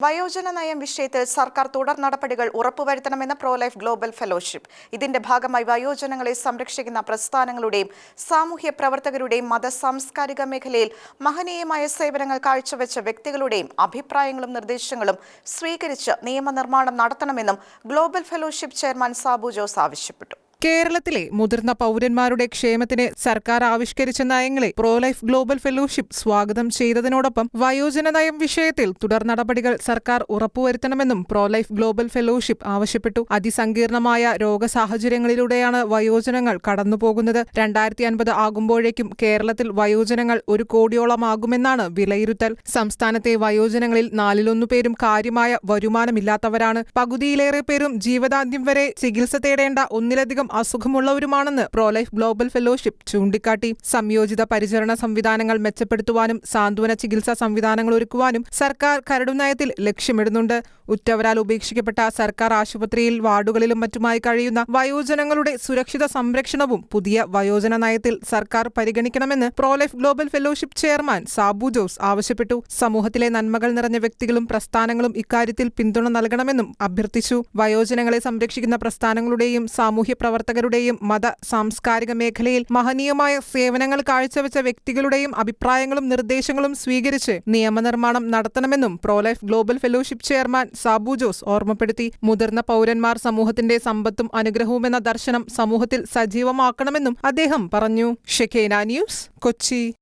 വയോജന നയം വിഷയത്തിൽ സർക്കാർ തുടർ നടപടികൾ ഉറപ്പുവരുത്തണമെന്ന പ്രോ ലൈഫ് ഗ്ലോബൽ ഫെലോഷിപ്പ് ഇതിന്റെ ഭാഗമായി വയോജനങ്ങളെ സംരക്ഷിക്കുന്ന പ്രസ്ഥാനങ്ങളുടെയും സാമൂഹ്യ പ്രവർത്തകരുടെയും മത സാംസ്കാരിക മേഖലയിൽ മഹനീയമായ സേവനങ്ങൾ കാഴ്ചവെച്ച വ്യക്തികളുടെയും അഭിപ്രായങ്ങളും നിർദ്ദേശങ്ങളും സ്വീകരിച്ച് നിയമനിർമ്മാണം നടത്തണമെന്നും global fellowship chairman Sabu Jose ആവശ്യപ്പെട്ടു. കേരളത്തിലെ മുതിർന്ന പൗരന്മാരുടെ ക്ഷേമത്തിന് സർക്കാർ ആവിഷ്കരിച്ച നയങ്ങളെ പ്രോലൈഫ് ഗ്ലോബൽ ഫെലോഷിപ്പ് സ്വാഗതം ചെയ്തതിനോടൊപ്പം വയോജന നയം വിഷയത്തിൽ തുടർ നടപടികൾ സർക്കാർ ഉറപ്പുവരുത്തണമെന്നും പ്രോലൈഫ് ഗ്ലോബൽ ഫെലോഷിപ്പ് ആവശ്യപ്പെട്ടു. അതിസങ്കീർണമായ രോഗസാഹചര്യങ്ങളിലൂടെയാണ് വയോജനങ്ങൾ കടന്നുപോകുന്നത്. രണ്ടായിരത്തി അൻപത് ആകുമ്പോഴേക്കും കേരളത്തിൽ വയോജനങ്ങൾ ഒരു കോടിയോളമാകുമെന്നാണ് വിലയിരുത്തൽ. സംസ്ഥാനത്തെ വയോജനങ്ങളിൽ നാലിലൊന്നു പേരും കാര്യമായ വരുമാനമില്ലാത്തവരാണ്. പകുതിയിലേറെ പേരും ജീവദാന്ത്യം വരെ ചികിത്സ തേടേണ്ട ഒന്നിലധികം അസുഖമുള്ളവരുമാണെന്ന് പ്രോലൈഫ് ഗ്ലോബൽ ഫെലോഷിപ്പ് ചൂണ്ടിക്കാട്ടി. സംയോജിത പരിചരണ സംവിധാനങ്ങൾ മെച്ചപ്പെടുത്തുവാനും സാന്ത്വന ചികിത്സാ സംവിധാനങ്ങൾ ഒരുക്കുവാനും സർക്കാർ കരടുനയത്തിൽ ലക്ഷ്യമിടുന്നുണ്ട്. ഉറ്റവരാൽ ഉപേക്ഷിക്കപ്പെട്ട സർക്കാർ ആശുപത്രിയിൽ വാർഡുകളിലും മറ്റുമായി കഴിയുന്ന വയോജനങ്ങളുടെ സുരക്ഷിത സംരക്ഷണവും പുതിയ വയോജന നയത്തിൽ സർക്കാർ പരിഗണിക്കണമെന്ന് pro life global fellowship chairman Sabu Jose ആവശ്യപ്പെട്ടു. സമൂഹത്തിലെ നന്മകൾ നിറഞ്ഞ വ്യക്തികളും പ്രസ്ഥാനങ്ങളും ഇക്കാര്യത്തിൽ പിന്തുണ നൽകണമെന്നും അഭ്യർത്ഥിച്ചു. വയോജനങ്ങളെ സംരക്ഷിക്കുന്ന പ്രസ്ഥാനങ്ങളുടെയും സാമൂഹ്യ പ്രവർത്തകരുടെയും മത സാംസ്കാരിക മേഖലയിൽ മഹനീയമായ സേവനങ്ങൾ കാഴ്ചവെച്ച വ്യക്തികളുടെയും അഭിപ്രായങ്ങളും നിർദ്ദേശങ്ങളും സ്വീകരിച്ച് നിയമനിർമ്മാണം നടത്തണമെന്നും pro life global fellowship chairman Sabu Jose ഓർമ്മപ്പെടുത്തി. മുതിർന്ന പൗരന്മാർ സമൂഹത്തിന്റെ സമ്പത്തും അനുഗ്രഹവുമെന്ന ദർശനം സമൂഹത്തിൽ സജീവമാക്കണമെന്നും അദ്ദേഹം പറഞ്ഞു. ഷെഖേന ന്യൂസ് കൊച്ചി.